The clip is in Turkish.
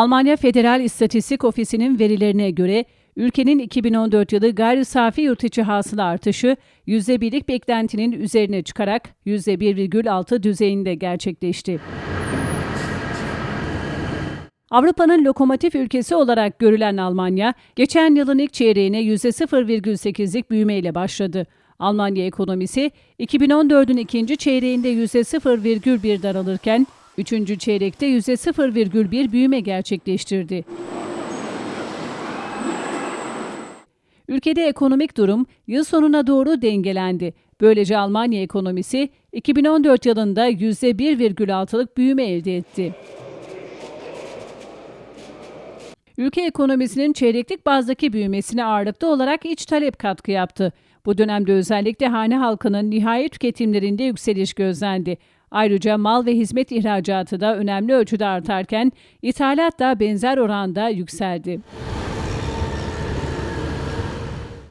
Almanya Federal İstatistik Ofisi'nin verilerine göre ülkenin 2014 yılı gayri safi yurt içi hasıla artışı %1'lik beklentinin üzerine çıkarak %1,6 düzeyinde gerçekleşti. Avrupa'nın lokomotif ülkesi olarak görülen Almanya, geçen yılın ilk çeyreğine %0,8'lik büyümeyle başladı. Almanya ekonomisi 2014'ün ikinci çeyreğinde %0,1 daralırken, üçüncü çeyrekte %0,1 büyüme gerçekleştirdi. Ülkede ekonomik durum yıl sonuna doğru dengelendi. Böylece Almanya ekonomisi 2014 yılında %1,6'lık büyüme elde etti. Ülke ekonomisinin çeyreklik bazdaki büyümesine ağırlıklı olarak iç talep katkı yaptı. Bu dönemde özellikle hane halkının nihai tüketimlerinde yükseliş gözlendi. Ayrıca mal ve hizmet ihracatı da önemli ölçüde artarken ithalat da benzer oranda yükseldi.